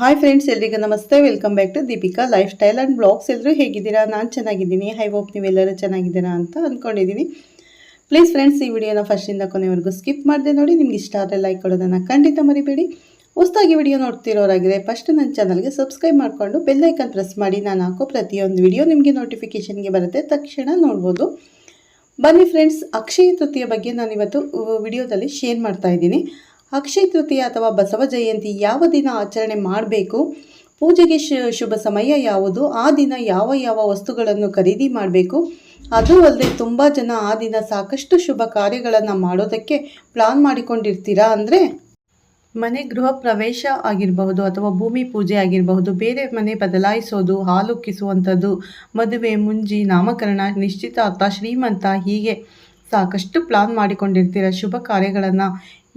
Hi friends ಎಲ್ರಿಗೂ ನಮಸ್ತೆ. Welcome back to Deepika lifestyle and blogs ಎಲ್ಲರೂ ಹೇಗಿದ್ದೀರಾ? ನಾನು ಚೆನ್ನಾಗಿದ್ದೀನಿ. ಐ ಹೋಪ್ ನೀವೆಲ್ಲರೂ ಚೆನ್ನಾಗಿದ್ದೀರಾ ಅಂತ ಅಂದ್ಕೊಂಡಿದ್ದೀನಿ ಪ್ಲೀಸ್ ಫ್ರೆಂಡ್ಸ್ ಈ ವಿಡಿಯೋನ ಫಸ್ಟಿಂದ ಕೊನೆವರೆಗೂ ಸ್ಕಿಪ್ ಮಾಡಿದೆ ನೋಡಿ. ನಿಮ್ಗೆ ಇಷ್ಟ ಆದರೆ ಲೈಕ್ ಕೊಡೋದನ್ನು ಖಂಡಿತ ಮರಿಬೇಡಿ. ಹೊಸ್ತಾಗಿ ವಿಡಿಯೋ ನೋಡ್ತಿರೋರಾಗಿದೆ ಫಸ್ಟ್ ನನ್ನ ಚಾನಲ್ಗೆ ಸಬ್ಸ್ಕ್ರೈಬ್ ಮಾಡಿಕೊಂಡು ಬೆಲ್ಲೈಕನ್ ಪ್ರೆಸ್ ಮಾಡಿ. ನಾನು ಹಾಕೋ ಪ್ರತಿಯೊಂದು ವಿಡಿಯೋ ನಿಮಗೆ ನೋಟಿಫಿಕೇಷನ್ಗೆ ಬರುತ್ತೆ. ತಕ್ಷಣ ನೋಡ್ಬೋದು. ಬನ್ನಿ ಫ್ರೆಂಡ್ಸ್ ಅಕ್ಷಯ ತೃತೀಯ ಬಗ್ಗೆ ನಾನು ಇವತ್ತು ವಿಡಿಯೋದಲ್ಲಿ ಶೇರ್ ಮಾಡ್ತಾ ಇದ್ದೀನಿ. ಅಕ್ಷಯ ತೃತೀಯ ಅಥವಾ ಬಸವ ಜಯಂತಿ ಯಾವ ದಿನ ಆಚರಣೆ ಮಾಡಬೇಕು? ಪೂಜೆಗೆ ಶುಭ ಸಮಯ ಯಾವುದು? ಆ ದಿನ ಯಾವ ಯಾವ ವಸ್ತುಗಳನ್ನು ಖರೀದಿ ಮಾಡಬೇಕು? ಅದು ಅಲ್ಲದೆ ತುಂಬ ಜನ ಆ ದಿನ ಸಾಕಷ್ಟು ಶುಭ ಕಾರ್ಯಗಳನ್ನು ಮಾಡೋದಕ್ಕೆ ಪ್ಲಾನ್ ಮಾಡಿಕೊಂಡಿರ್ತೀರಾ ಅಂದರೆ? ಮನೆ ಗೃಹ ಪ್ರವೇಶ ಆಗಿರಬಹುದು ಅಥವಾ ಭೂಮಿ ಪೂಜೆ ಆಗಿರಬಹುದು, ಬೇರೆ ಮನೆ ಬದಲಾಯಿಸೋದು ಹಾಲುಕ್ಕಿಸುವಂಥದ್ದು ಮದುವೆ, ಮುಂಜಿ, ನಾಮಕರಣ, ನಿಶ್ಚಿತಾರ್ಥ, ಶ್ರೀಮಂತ ಹೀಗೆ ಸಾಕಷ್ಟು ಪ್ಲಾನ್ ಮಾಡಿಕೊಂಡಿರ್ತೀರ ಶುಭ ಕಾರ್ಯಗಳನ್ನು?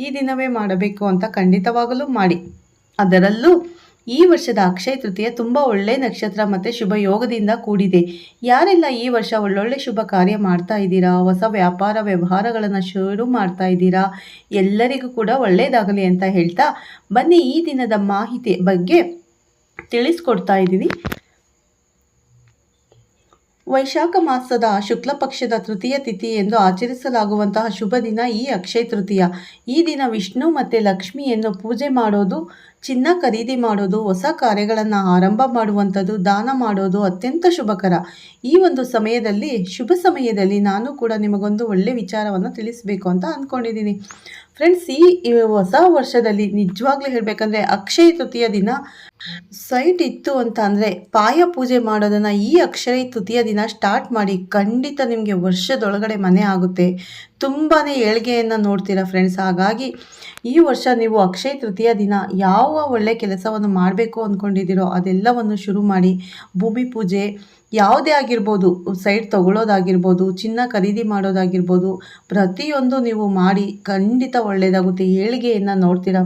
ಈ ದಿನವೇ ಮಾಡಬೇಕು ಅಂತ ಖಂಡಿತವಾಗಲೂ ಮಾಡಿ. ಅದರಲ್ಲೂ ಈ ವರ್ಷದ ಅಕ್ಷಯ ತೃತೀಯ ತುಂಬ ಒಳ್ಳೆ ನಕ್ಷತ್ರ ಮತ್ತು ಶುಭ ಯೋಗದಿಂದ ಕೂಡಿದೆ. ಯಾರೆಲ್ಲ ಈ ವರ್ಷ ಒಳ್ಳೊಳ್ಳೆ ಶುಭ ಕಾರ್ಯ ಮಾಡ್ತಾ ಇದ್ದೀರಾ, ಹೊಸ ವ್ಯಾಪಾರ ವ್ಯವಹಾರಗಳನ್ನು ಶುರು ಮಾಡ್ತಾ ಇದ್ದೀರಾ, ಎಲ್ಲರಿಗೂ ಕೂಡ ಒಳ್ಳೆಯದಾಗಲಿ ಅಂತ ಹೇಳ್ತಾ ಬನ್ನಿ ಈ ದಿನದ ಮಾಹಿತಿ ಬಗ್ಗೆ ತಿಳಿಸ್ಕೊಡ್ತಾ ಇದ್ದೀನಿ. ವೈಶಾಖ ಮಾಸದ ಶುಕ್ಲ ಪಕ್ಷದ ತೃತೀಯ ತಿಥಿ ಎಂದು ಆಚರಿಸಲಾಗುವಂತಹ ಶುಭ ದಿನ ಈ ಅಕ್ಷಯ ತೃತೀಯ. ಈ ದಿನ ವಿಷ್ಣು ಮತ್ತು ಲಕ್ಷ್ಮಿಯನ್ನು ಪೂಜೆ ಮಾಡೋದು, ಚಿನ್ನ ಖರೀದಿ ಮಾಡೋದು, ಹೊಸ ಕಾರ್ಯಗಳನ್ನು ಆರಂಭ ಮಾಡುವಂಥದ್ದು, ದಾನ ಮಾಡೋದು ಅತ್ಯಂತ ಶುಭಕರ. ಈ ಒಂದು ಸಮಯದಲ್ಲಿ, ಶುಭ ಸಮಯದಲ್ಲಿ ನಾನು ಕೂಡ ನಿಮಗೊಂದು ಒಳ್ಳೆ ವಿಚಾರವನ್ನು ತಿಳಿಸಬೇಕು ಅಂತ ಅಂದ್ಕೊಂಡಿದ್ದೀನಿ. ಫ್ರೆಂಡ್ಸ್ ಈ ಹೊಸ ವರ್ಷದಲ್ಲಿ ನಿಜವಾಗ್ಲೂ ಹೇಳಬೇಕಂದ್ರೆ ಅಕ್ಷಯ ತೃತೀಯ ದಿನ ಸೈಟ್ ಇತ್ತು ಅಂತ ಅಂದರೆ ಪಾಯ ಪೂಜೆ ಮಾಡೋದನ್ನು ಈ ಅಕ್ಷಯ ತೃತೀಯ ದಿನ ಸ್ಟಾರ್ಟ್ ಮಾಡಿ ಖಂಡಿತ ನಿಮಗೆ ವರ್ಷದೊಳಗಡೆ ಮನೆ ಆಗುತ್ತೆ. ತುಂಬಾ ಏಳ್ಗೆಯನ್ನು ನೋಡ್ತೀರಾ ಫ್ರೆಂಡ್ಸ್ ಹಾಗಾಗಿ ಈ ವರ್ಷ ನೀವು ಅಕ್ಷಯ ತೃತೀಯ ದಿನ ಯಾವ ಒಳ್ಳೆ ಕೆಲಸವನ್ನು ಮಾಡಬೇಕು ಅಂದ್ಕೊಂಡಿದ್ದೀರೋ ಅದೆಲ್ಲವನ್ನು ಶುರು ಮಾಡಿ ಭೂಮಿ ಪೂಜೆ ಯಾವುದೇ ಆಗಿರ್ಬೋದು, ಸೈಟ್ ತಗೊಳ್ಳೋದಾಗಿರ್ಬೋದು, ಚಿನ್ನ ಖರೀದಿ ಮಾಡೋದಾಗಿರ್ಬೋದು, ಪ್ರತಿಯೊಂದು ನೀವು ಮಾಡಿ ಖಂಡಿತ ಒಳ್ಳೆಯದಾಗುತ್ತೆ ಏಳಿಗೆಯನ್ನು ನೋಡ್ತೀರಾ?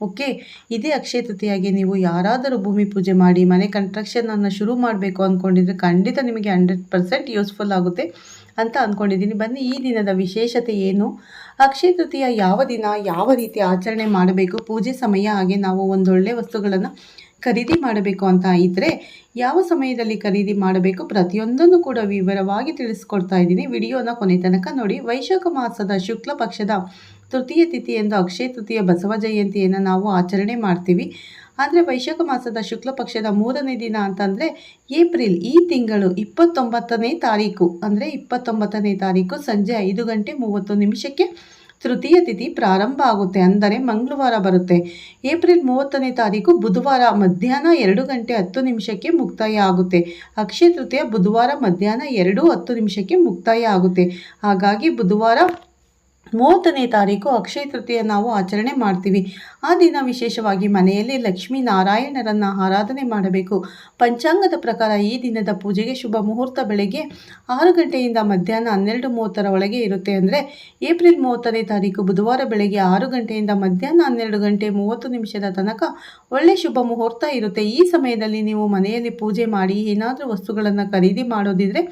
ಓಕೆ. ಇದೇ ಅಕ್ಷಯ ತೃತೀಯಾಗಿ ನೀವು ಯಾರಾದರೂ ಭೂಮಿ ಪೂಜೆ ಮಾಡಿ, ಮನೆ ಕನ್ಸ್ಟ್ರಕ್ಷನನ್ನು ಶುರು ಮಾಡಬೇಕು ಅಂದ್ಕೊಂಡಿದ್ರೆ ಖಂಡಿತ ನಿಮಗೆ ಹಂಡ್ರೆಡ್ ಪರ್ಸೆಂಟ್ ಯೂಸ್ಫುಲ್ ಆಗುತ್ತೆ ಅಂತ ಅಂದ್ಕೊಂಡಿದ್ದೀನಿ ಬನ್ನಿ, ಈ ದಿನದ ವಿಶೇಷತೆ ಏನು? ಅಕ್ಷಯ ತೃತೀಯ ಯಾವ ದಿನ, ಯಾವ ರೀತಿ ಆಚರಣೆ ಮಾಡಬೇಕು? ಪೂಜೆ ಸಮಯ ಹಾಗೆ ನಾವು ಒಂದೊಳ್ಳೆ ವಸ್ತುಗಳನ್ನು ಖರೀದಿ ಮಾಡಬೇಕು ಅಂತ ಇದ್ದರೆ ಯಾವ ಸಮಯದಲ್ಲಿ ಖರೀದಿ ಮಾಡಬೇಕು ಪ್ರತಿಯೊಂದನ್ನು ಕೂಡ ವಿವರವಾಗಿ ತಿಳಿಸ್ಕೊಡ್ತಾ ಇದ್ದೀನಿ. ವಿಡಿಯೋನ ಕೊನೆ ತನಕ ನೋಡಿ. ವೈಶಾಖ ಮಾಸದ ಶುಕ್ಲ ಪಕ್ಷದ ತೃತೀಯ ತಿಥಿ ಎಂದು ಅಕ್ಷಯ ತೃತೀಯ ಬಸವ ಜಯಂತಿಯನ್ನು ನಾವು ಆಚರಣೆ ಮಾಡ್ತೀವಿ. ಅಂದರೆ ವೈಶಾಖ ಮಾಸದ ಶುಕ್ಲ ಪಕ್ಷದ ಮೂರನೇ ದಿನ ಅಂತಂದರೆ ಏಪ್ರಿಲ್ ಈ ತಿಂಗಳು ಇಪ್ಪತ್ತೊಂಬತ್ತನೇ ತಾರೀಕು. ಅಂದರೆ ಇಪ್ಪತ್ತೊಂಬತ್ತನೇ ತಾರೀಕು ಸಂಜೆ ಐದು ಗಂಟೆ ಮೂವತ್ತು ನಿಮಿಷಕ್ಕೆ ತೃತೀಯ ತಿಥಿ ಪ್ರಾರಂಭ ಆಗುತ್ತೆ ಅಂದರೆ ಮಂಗಳವಾರ ಬರುತ್ತೆ. ಏಪ್ರಿಲ್ ಮೂವತ್ತನೇ ತಾರೀಕು ಬುಧವಾರ ಮಧ್ಯಾಹ್ನ ಎರಡು ಗಂಟೆ ಹತ್ತು ನಿಮಿಷಕ್ಕೆ ಮುಕ್ತಾಯ ಆಗುತ್ತೆ. ಅಕ್ಷಯ ತೃತೀಯ ಬುಧವಾರ ಮಧ್ಯಾಹ್ನ ಎರಡು ಹತ್ತು ನಿಮಿಷಕ್ಕೆ ಮುಕ್ತಾಯ ಆಗುತ್ತೆ. ಹಾಗಾಗಿ ಬುಧವಾರ ಮೂವತ್ತನೇ ತಾರೀಕು ಅಕ್ಷಯ ತೃತೀಯ ನಾವು ಆಚರಣೆ ಮಾಡ್ತೀವಿ. ಆ ದಿನ ವಿಶೇಷವಾಗಿ ಮನೆಯಲ್ಲಿ ಲಕ್ಷ್ಮೀ ನಾರಾಯಣರನ್ನು ಆರಾಧನೆ ಮಾಡಬೇಕು. ಪಂಚಾಂಗದ ಪ್ರಕಾರ ಈ ದಿನದ ಪೂಜೆಗೆ ಶುಭ ಮುಹೂರ್ತ ಬೆಳಗ್ಗೆ ಆರು ಗಂಟೆಯಿಂದ ಮಧ್ಯಾಹ್ನ ಹನ್ನೆರಡು ಮೂವತ್ತರ ಒಳಗೆ ಇರುತ್ತೆ ಅಂದರೆ ಏಪ್ರಿಲ್ ಮೂವತ್ತನೇ ತಾರೀಕು ಬುಧವಾರ ಬೆಳಗ್ಗೆ ಆರು ಗಂಟೆಯಿಂದ ಮಧ್ಯಾಹ್ನ ಹನ್ನೆರಡು ಗಂಟೆ ಮೂವತ್ತು ನಿಮಿಷದ ತನಕ ಒಳ್ಳೆ ಶುಭ ಮುಹೂರ್ತ ಇರುತ್ತೆ. ಈ ಸಮಯದಲ್ಲಿ ನೀವು ಮನೆಯಲ್ಲಿ ಪೂಜೆ ಮಾಡಿ ಏನಾದರೂ ವಸ್ತುಗಳನ್ನು ಖರೀದಿ ಮಾಡೋದಿದ್ರೆ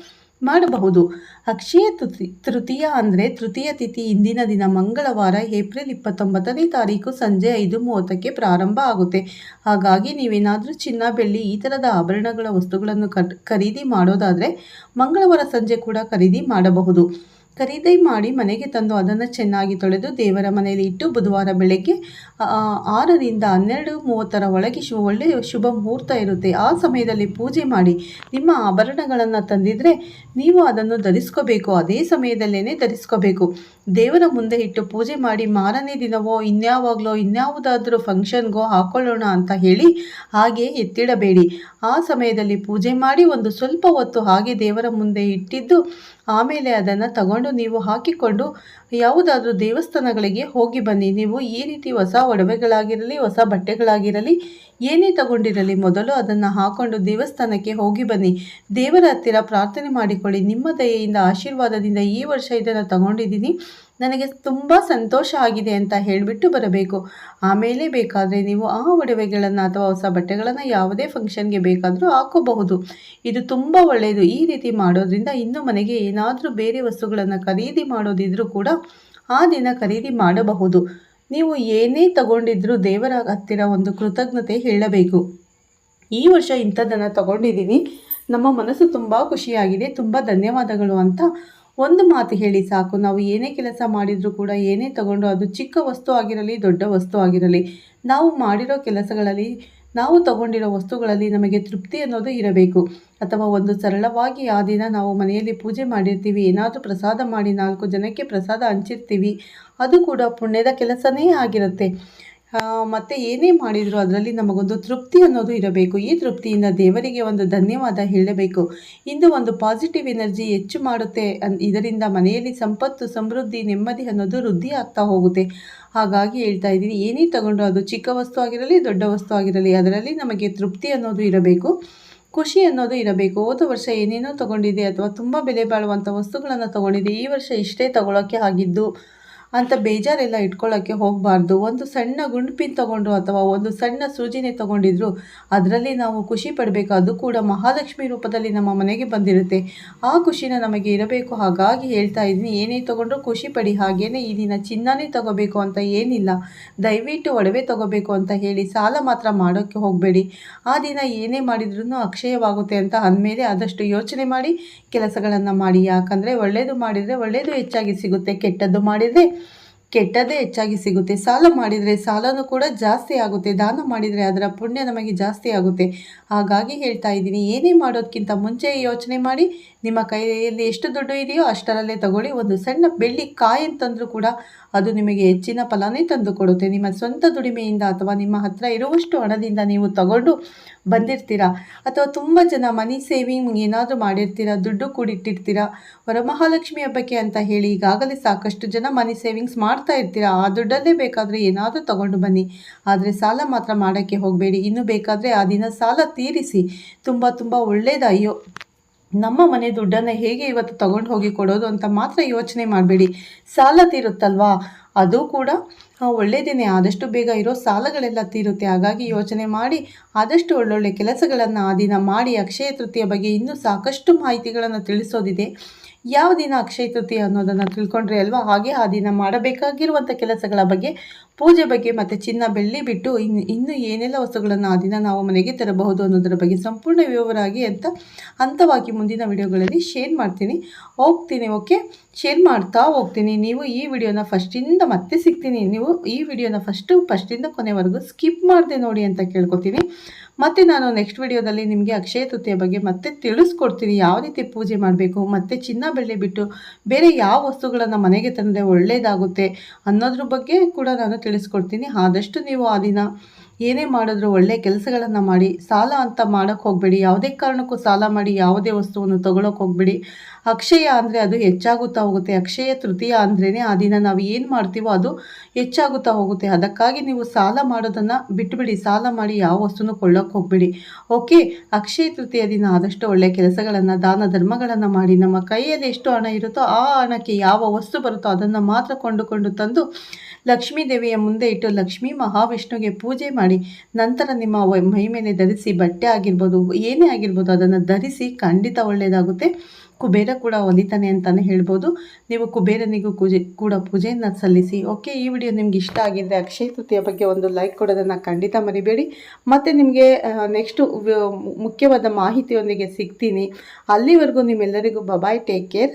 ಮಾಡಬಹುದು. ಅಕ್ಷಯ ತೃತಿ, ತೃತೀಯ ಅಂದರೆ ತೃತೀಯ ತಿಥಿ ಇಂದಿನ ದಿನ ಮಂಗಳವಾರ, ಏಪ್ರಿಲ್ ಇಪ್ಪತ್ತೊಂಬತ್ತನೇ ತಾರೀಕು ಸಂಜೆ ಐದು ಮೂವತ್ತಕ್ಕೆ ಪ್ರಾರಂಭ ಆಗುತ್ತೆ. ಹಾಗಾಗಿ ನೀವೇನಾದರೂ ಚಿನ್ನ, ಬೆಳ್ಳಿ ಈ ಥರದ ಆಭರಣಗಳ ವಸ್ತುಗಳನ್ನು ಖರೀದಿ ಮಾಡೋದಾದರೆ ಮಂಗಳವಾರ ಸಂಜೆ ಕೂಡ ಖರೀದಿ ಮಾಡಬಹುದು. ಖರೀದಿ ಮಾಡಿ ಮನೆಗೆ ತಂದು ಅದನ್ನು ಚೆನ್ನಾಗಿ ತೊಳೆದು ದೇವರ ಮನೆಯಲ್ಲಿ ಇಟ್ಟು ಬುಧವಾರ ಬೆಳಗ್ಗೆ ಆರರಿಂದ ಹನ್ನೆರಡು ಮೂವತ್ತರ ಒಳಗೆ ಶು, ಒಳ್ಳೆಯ ಶುಭ ಮುಹೂರ್ತ ಇರುತ್ತೆ. ಆ ಸಮಯದಲ್ಲಿ ಪೂಜೆ ಮಾಡಿ ನಿಮ್ಮ ಆಭರಣಗಳನ್ನು ತಂದಿದ್ರೆ ನೀವು ಅದನ್ನು ಧರಿಸ್ಕೋಬೇಕು. ಅದೇ ಸಮಯದಲ್ಲೇ ಧರಿಸ್ಕೋಬೇಕು. ದೇವರ ಮುಂದೆ ಇಟ್ಟು ಪೂಜೆ ಮಾಡಿ ಮಾರನೇ ದಿನವೋ, ಇನ್ಯಾವಾಗಲೋ, ಇನ್ಯಾವುದಾದರೂ ಫಂಕ್ಷನ್ಗೋ ಹಾಕೊಳ್ಳೋಣ ಅಂತ ಹೇಳಿ ಹಾಗೆ ಎತ್ತಿಡಬೇಡಿ. ಆ ಸಮಯದಲ್ಲಿ ಪೂಜೆ ಮಾಡಿ ಒಂದು ಸ್ವಲ್ಪ ಹೊತ್ತು ಹಾಗೆ ದೇವರ ಮುಂದೆ ಇಟ್ಟಿದ್ದು ಆಮೇಲೆ ಅದನ್ನು ತಗೊಂಡು ನೀವು ಹಾಕಿಕೊಂಡು ಯಾವುದಾದ್ರೂ ದೇವಸ್ಥಾನಗಳಿಗೆ ಹೋಗಿ ಬನ್ನಿ. ನೀವು ಈ ರೀತಿ ಹೊಸ ಒಡವೆಗಳಾಗಿರಲಿ, ಹೊಸ ಬಟ್ಟೆಗಳಾಗಿರಲಿ, ಏನೇ ತಗೊಂಡಿರಲಿ ಮೊದಲು ಅದನ್ನು ಹಾಕೊಂಡು ದೇವಸ್ಥಾನಕ್ಕೆ ಹೋಗಿ ಬನ್ನಿ. ದೇವರ ಹತ್ತಿರ ಪ್ರಾರ್ಥನೆ ಮಾಡಿಕೊಳ್ಳಿ. ನಿಮ್ಮ ದಯೆಯಿಂದ, ಆಶೀರ್ವಾದದಿಂದ ಈ ವರ್ಷ ಇದನ್ನು ತಗೊಂಡಿದ್ದೀನಿ. ನನಗೆ ತುಂಬ ಸಂತೋಷ ಆಗಿದೆ ಅಂತ ಹೇಳಿಬಿಟ್ಟು ಬರಬೇಕು. ಆಮೇಲೆ ಬೇಕಾದರೆ ನೀವು ಆ ಒಡವೆಗಳನ್ನು ಅಥವಾ ಹೊಸ ಬಟ್ಟೆಗಳನ್ನು ಯಾವುದೇ ಫಂಕ್ಷನ್ಗೆ ಬೇಕಾದರೂ ಹಾಕೋಬಹುದು. ಇದು ತುಂಬ ಒಳ್ಳೆಯದು ಈ ರೀತಿ ಮಾಡೋದ್ರಿಂದ ಇನ್ನು ಮನೆಗೆ ಏನಾದರೂ ಬೇರೆ ವಸ್ತುಗಳನ್ನು ಖರೀದಿ ಮಾಡೋದಿದ್ರೂ ಕೂಡ ಆ ದಿನ ಖರೀದಿ ಮಾಡಬಹುದು. ನೀವು ಏನೇ ತಗೊಂಡಿದ್ರೂ ದೇವರ ಹತ್ತಿರ ಒಂದು ಕೃತಜ್ಞತೆ ಹೇಳಬೇಕು. ಈ ವರ್ಷ ಇಂಥದ್ದನ್ನು ತಗೊಂಡಿದ್ದೀನಿ. ನಮ್ಮ ಮನಸ್ಸು ತುಂಬ ಖುಷಿಯಾಗಿದೆ. ತುಂಬ ಧನ್ಯವಾದಗಳು ಅಂತ ಒಂದು ಮಾತು ಹೇಳಿ ಸಾಕು. ನಾವು ಏನೇ ಕೆಲಸ ಮಾಡಿದರೂ ಕೂಡ ಏನೇ ತಗೊಂಡು ಅದು ಚಿಕ್ಕ ವಸ್ತು ಆಗಿರಲಿ, ದೊಡ್ಡ ವಸ್ತು ಆಗಿರಲಿ, ನಾವು ಮಾಡಿರೋ ಕೆಲಸಗಳಲ್ಲಿ, ನಾವು ತಗೊಂಡಿರೋ ವಸ್ತುಗಳಲ್ಲಿ ನಮಗೆ ತೃಪ್ತಿ ಅನ್ನೋದು ಇರಬೇಕು. ಅಥವಾ ಒಂದು ಸರಳವಾಗಿ ಆ ದಿನ ನಾವು ಮನೆಯಲ್ಲಿ ಪೂಜೆ ಮಾಡಿರ್ತೀವಿ, ಏನಾದರೂ ಪ್ರಸಾದ ಮಾಡಿ ನಾಲ್ಕು ಜನಕ್ಕೆ ಪ್ರಸಾದ ಹಂಚಿರ್ತೀವಿ, ಅದು ಕೂಡ ಪುಣ್ಯದ ಕೆಲಸನೇ ಆಗಿರುತ್ತೆ. ಮತ್ತೆ ಏನೇ ಮಾಡಿದರೂ ಅದರಲ್ಲಿ ನಮಗೊಂದು ತೃಪ್ತಿ ಅನ್ನೋದು ಇರಬೇಕು. ಈ ತೃಪ್ತಿಯಿಂದ ದೇವರಿಗೆ ಒಂದು ಧನ್ಯವಾದ ಹೇಳಬೇಕು. ಇಂದು ಒಂದು ಪಾಸಿಟಿವ್ ಎನರ್ಜಿ ಹೆಚ್ಚು ಮಾಡುತ್ತೆ ಇದರಿಂದ ಮನೆಯಲ್ಲಿ ಸಂಪತ್ತು, ಸಮೃದ್ಧಿ, ನೆಮ್ಮದಿ ಅನ್ನೋದು ವೃದ್ಧಿ ಆಗ್ತಾ ಹೋಗುತ್ತೆ. ಹಾಗಾಗಿ ಹೇಳ್ತಾ ಇದ್ದೀನಿ, ಏನೇ ತಗೊಂಡ್ರು ಅದು ಚಿಕ್ಕ ವಸ್ತು ಆಗಿರಲಿ, ದೊಡ್ಡ ವಸ್ತು ಆಗಿರಲಿ, ಅದರಲ್ಲಿ ನಮಗೆ ತೃಪ್ತಿ ಅನ್ನೋದು ಇರಬೇಕು. ಖುಷಿ ಅನ್ನೋದು ಇರಬೇಕು. ಹೋದ ವರ್ಷ ಏನೇನೋ ತಗೊಂಡಿದೆ ಅಥವಾ ತುಂಬ ಬೆಲೆ ಬಾಳುವಂಥ ವಸ್ತುಗಳನ್ನು ತಗೊಂಡಿದೆ ಈ ವರ್ಷ ಇಷ್ಟೇ ತಗೊಳ್ಳೋಕ್ಕೆ ಆಗಿದ್ದು ಅಂತ ಬೇಜಾರೆಲ್ಲ ಇಟ್ಕೊಳ್ಳೋಕ್ಕೆ ಹೋಗಬಾರ್ದು. ಒಂದು ಸಣ್ಣ ಗುಂಡ್ಪಿನ ತಗೊಂಡು ಅಥವಾ ಒಂದು ಸಣ್ಣ ಸೂಜಿನೇ ತಗೊಂಡಿದ್ರು ಅದರಲ್ಲಿ ನಾವು ಖುಷಿ ಪಡಬೇಕು. ಅದು ಕೂಡ ಮಹಾಲಕ್ಷ್ಮಿ ರೂಪದಲ್ಲಿ ನಮ್ಮ ಮನೆಗೆ ಬಂದಿರುತ್ತೆ. ಆ ಖುಷಿನ ನಮಗೆ ಇರಬೇಕು. ಹಾಗಾಗಿ ಹೇಳ್ತಾ ಇದ್ದೀನಿ, ಏನೇ ತಗೊಂಡ್ರೂ ಖುಷಿ ಪಡಿ. ಹಾಗೇನೆ ಈ ದಿನ ಚಿನ್ನನೇ ತಗೋಬೇಕು ಅಂತ ಏನಿಲ್ಲ. ದಯವಿಟ್ಟು ಒಡವೆ ತಗೋಬೇಕು ಅಂತ ಹೇಳಿ ಸಾಲ ಮಾತ್ರ ಮಾಡೋಕ್ಕೆ ಹೋಗಬೇಡಿ. ಆ ದಿನ ಏನೇ ಮಾಡಿದ್ರೂ ಅಕ್ಷಯವಾಗುತ್ತೆ ಅಂತ ಅಂದಮೇಲೆ ಆದಷ್ಟು ಯೋಚನೆ ಮಾಡಿ, ಕೆಲಸಗಳನ್ನು ಮಾಡಿ. ಯಾಕಂದರೆ ಒಳ್ಳೆಯದು ಮಾಡಿದರೆ ಒಳ್ಳೆಯದು ಹೆಚ್ಚಾಗಿ ಸಿಗುತ್ತೆ, ಕೆಟ್ಟದ್ದು ಮಾಡಿದರೆ ಕೆಟ್ಟದ್ದೇ ಹೆಚ್ಚಾಗಿ ಸಿಗುತ್ತೆ. ಸಾಲ ಮಾಡಿದರೆ ಸಾಲನೂ ಕೂಡ ಜಾಸ್ತಿ ಆಗುತ್ತೆ. ದಾನ ಮಾಡಿದರೆ ಅದರ ಪುಣ್ಯ ನಮಗೆ ಜಾಸ್ತಿ ಆಗುತ್ತೆ. ಹಾಗಾಗಿ ಹೇಳ್ತಾ ಇದ್ದೀನಿ, ಏನೇ ಮಾಡೋದಕ್ಕಿಂತ ಮುಂಚೆ ಯೋಚನೆ ಮಾಡಿ ನಿಮ್ಮ ಕೈಯಲ್ಲಿ ಎಷ್ಟು ದುಡ್ಡು ಇದೆಯೋ ಅಷ್ಟರಲ್ಲೇ ತಗೊಳ್ಳಿ. ಒಂದು ಸಣ್ಣ ಬೆಳ್ಳಿ ಕಾಯಿ ಅಂತಂದ್ರೂ ಕೂಡ ಅದು ನಿಮಗೆ ಹೆಚ್ಚಿನ ಫಲನೇ ತಂದು ಕೊಡುತ್ತೆ. ನಿಮ್ಮ ಸ್ವಂತ ದುಡಿಮೆಯಿಂದ ಅಥವಾ ನಿಮ್ಮ ಹತ್ರ ಇರುವಷ್ಟು ಹಣದಿಂದ ನೀವು ತಗೊಂಡು ಬಂದಿರ್ತೀರಾ? ಅಥವಾ ತುಂಬ ಜನ ಮನಿ ಸೇವಿಂಗ್ ಏನಾದರೂ ಮಾಡಿರ್ತೀರಾ? ದುಡ್ಡು ಕೂಡಿಟ್ಟಿರ್ತೀರಾ? ವರಮಹಾಲಕ್ಷ್ಮಿ ಹಬ್ಬಕ್ಕೆ ಅಂತ ಹೇಳಿ ಈಗಾಗಲೇ ಸಾಕಷ್ಟು ಜನ ಮನಿ ಸೇವಿಂಗ್ಸ್ ಮಾಡ್ತಾ ಇರ್ತೀರಾ? ಆ ದುಡ್ಡಲ್ಲೇ ಬೇಕಾದರೆ ಏನಾದರೂ ತಗೊಂಡು ಬನ್ನಿ. ಆದರೆ ಸಾಲ ಮಾತ್ರ ಮಾಡೋಕ್ಕೆ ಹೋಗಬೇಡಿ. ಇನ್ನು ಬೇಕಾದರೆ ಆ ದಿನ ಸಾಲ ತೀರಿಸಿ. ತುಂಬ ತುಂಬ ಒಳ್ಳೆಯದು ಅಯ್ಯೋ ನಮ್ಮ ಮನೆ ದುಡ್ಡನ್ನು ಹೇಗೆ ಇವತ್ತು ತಗೊಂಡು ಹೋಗಿ ಕೊಡೋದು ಅಂತ ಮಾತ್ರ ಯೋಚನೆ ಮಾಡಬೇಡಿ. ಸಾಲ ತೀರುತ್ತಲ್ವಾ? ಅದು ಕೂಡ ಒಳ್ಳೆಯದೇನೆ ಆದಷ್ಟು ಬೇಗ ಇರೋ ಸಾಲಗಳೆಲ್ಲ ತೀರುತ್ತೆ. ಹಾಗಾಗಿ ಯೋಚನೆ ಮಾಡಿ, ಆದಷ್ಟು ಒಳ್ಳೊಳ್ಳೆ ಕೆಲಸಗಳನ್ನು ಆ ದಿನ ಮಾಡಿ ಅಕ್ಷಯ ತೃತೀಯ ಬಗ್ಗೆ ಇನ್ನೂ ಸಾಕಷ್ಟು ಮಾಹಿತಿಗಳನ್ನು ತಿಳಿಸೋದಿದೆ. ಯಾವ ದಿನ ಅಕ್ಷಯ ತೃತೀಯ ಅನ್ನೋದನ್ನು ತಿಳ್ಕೊಂಡ್ರೆ ಅಲ್ವಾ? ಹಾಗೆ ಆ ದಿನ ಮಾಡಬೇಕಾಗಿರುವಂಥ ಕೆಲಸಗಳ ಬಗ್ಗೆ ಪೂಜೆ ಬಗ್ಗೆ ಮತ್ತೆ ಚಿನ್ನ, ಬೆಳ್ಳಿ ಬಿಟ್ಟು ಇನ್ನು ಇನ್ನು ಏನೆಲ್ಲ ವಸ್ತುಗಳನ್ನು ಆ ದಿನ ನಾವು ಮನೆಗೆ ತರಬಹುದು ಅನ್ನೋದರ ಬಗ್ಗೆ ಸಂಪೂರ್ಣ ವಿವರವಾಗಿ ಅಂತ ಹಂತವಾಗಿ ಮುಂದಿನ ವಿಡಿಯೋಗಳಲ್ಲಿ ಶೇರ್ ಮಾಡ್ತೀನಿ. ಹೋಗ್ತೀನಿ ಓಕೆ ಶೇರ್ ಮಾಡ್ತಾ ಹೋಗ್ತೀನಿ. ನೀವು ಈ ವಿಡಿಯೋನ ಫಸ್ಟಿಂದ ಮತ್ತೆ ಸಿಗ್ತೀನಿ. ನೀವು ಈ ವಿಡಿಯೋನ ಫಸ್ಟು ಫಸ್ಟಿಂದ ಕೊನೆವರೆಗೂ ಸ್ಕಿಪ್ ಮಾಡಿದೆ ನೋಡಿ ಅಂತ ಕೇಳ್ಕೊತೀನಿ. ಮತ್ತು ನಾನು ನೆಕ್ಸ್ಟ್ ವಿಡಿಯೋದಲ್ಲಿ ನಿಮಗೆ ಅಕ್ಷಯ ತೃತೀಯ ಬಗ್ಗೆ ಮತ್ತೆ ತಿಳಿಸ್ಕೊಡ್ತೀನಿ. ಯಾವ ರೀತಿ ಪೂಜೆ ಮಾಡಬೇಕು, ಮತ್ತು ಚಿನ್ನ, ಬೆಳ್ಳಿ ಬಿಟ್ಟು ಬೇರೆ ಯಾವ ವಸ್ತುಗಳನ್ನು ಮನೆಗೆ ತಂದರೆ ಒಳ್ಳೆಯದಾಗುತ್ತೆ ಅನ್ನೋದ್ರ ಬಗ್ಗೆ ಕೂಡ ನಾನು ತಿಳಿಸ್ಕೊಡ್ತೀನಿ. ಆದಷ್ಟು ನೀವು ಆ ದಿನ ಏನೇ ಮಾಡಿದ್ರು ಒಳ್ಳೆ ಕೆಲಸಗಳನ್ನು ಮಾಡಿ, ಸಾಲ ಅಂತ ಮಾಡೋಕ್ಕೆ ಹೋಗಬೇಡಿ. ಯಾವುದೇ ಕಾರಣಕ್ಕೂ ಸಾಲ ಮಾಡಿ, ಯಾವುದೇ ವಸ್ತುವನ್ನು ತೊಗೊಳಕ್ಕೆ ಹೋಗಬೇಡಿ. ಅಕ್ಷಯ ಅಂದರೆ ಅದು ಹೆಚ್ಚಾಗುತ್ತಾ ಹೋಗುತ್ತೆ. ಅಕ್ಷಯ ತೃತೀಯ ಅಂದ್ರೇ ಆ ದಿನ ನಾವು ಏನು ಮಾಡ್ತೀವೋ ಅದು ಹೆಚ್ಚಾಗುತ್ತಾ ಹೋಗುತ್ತೆ. ಅದಕ್ಕಾಗಿ ನೀವು ಸಾಲ ಮಾಡೋದನ್ನು ಬಿಟ್ಟುಬಿಡಿ ಸಾಲ ಮಾಡಿ ಯಾವ ವಸ್ತುನೂ ಕೊಳ್ಳೋಕೆ ಹೋಗಬೇಡಿ. ಓಕೆ, ಅಕ್ಷಯ ತೃತೀಯ ದಿನ ಆದಷ್ಟು ಒಳ್ಳೆಯ ಕೆಲಸಗಳನ್ನು, ದಾನ ಧರ್ಮಗಳನ್ನು ಮಾಡಿ, ನಮ್ಮ ಕೈಯಲ್ಲಿ ಎಷ್ಟು ಹಣ ಇರುತ್ತೋ ಆ ಹಣಕ್ಕೆ ಯಾವ ವಸ್ತು ಬರುತ್ತೋ ಅದನ್ನು ಮಾತ್ರ ಕೊಂಡುಕೊಂಡು ತಂದು ಲಕ್ಷ್ಮೀ ದೇವಿಯ ಮುಂದೆ ಇಟ್ಟು ಲಕ್ಷ್ಮೀ ಮಹಾವಿಷ್ಣುಗೆ ಪೂಜೆ ಮಾಡಿ ನಂತರ ನಿಮ್ಮ ಮೈ ಮೇಲೆ ಧರಿಸಿ ಬಟ್ಟೆ ಆಗಿರ್ಬೋದು, ಏನೇ ಆಗಿರ್ಬೋದು ಅದನ್ನು ಧರಿಸಿ ಖಂಡಿತ ಒಳ್ಳೆಯದಾಗುತ್ತೆ ಕುಬೇರ ಕೂಡ ಒಲಿತಾನೆ ಅಂತಲೇ ಹೇಳ್ಬೋದು. ನೀವು ಕುಬೇರನಿಗೂ ಪೂಜೆ ಕೂಡ ಪೂಜೆಯನ್ನು ಸಲ್ಲಿಸಿ. ಓಕೆ ಈ ವಿಡಿಯೋ ನಿಮ್ಗೆ ಇಷ್ಟ ಆಗಿದ್ದರೆ ಅಕ್ಷಯ ತೃತೀಯ ಬಗ್ಗೆ ಒಂದು ಲೈಕ್ ಕೊಡೋದನ್ನು ಖಂಡಿತ ಮರಿಬೇಡಿ. ಮತ್ತು ನಿಮಗೆ ನೆಕ್ಸ್ಟು ಮುಖ್ಯವಾದ ಮಾಹಿತಿಯೊಂದಿಗೆ ಸಿಗ್ತೀನಿ. ಅಲ್ಲಿವರೆಗೂ ನಿಮ್ಮೆಲ್ಲರಿಗೂ ಬಬಾಯ್ ಟೇಕ್ ಕೇರ್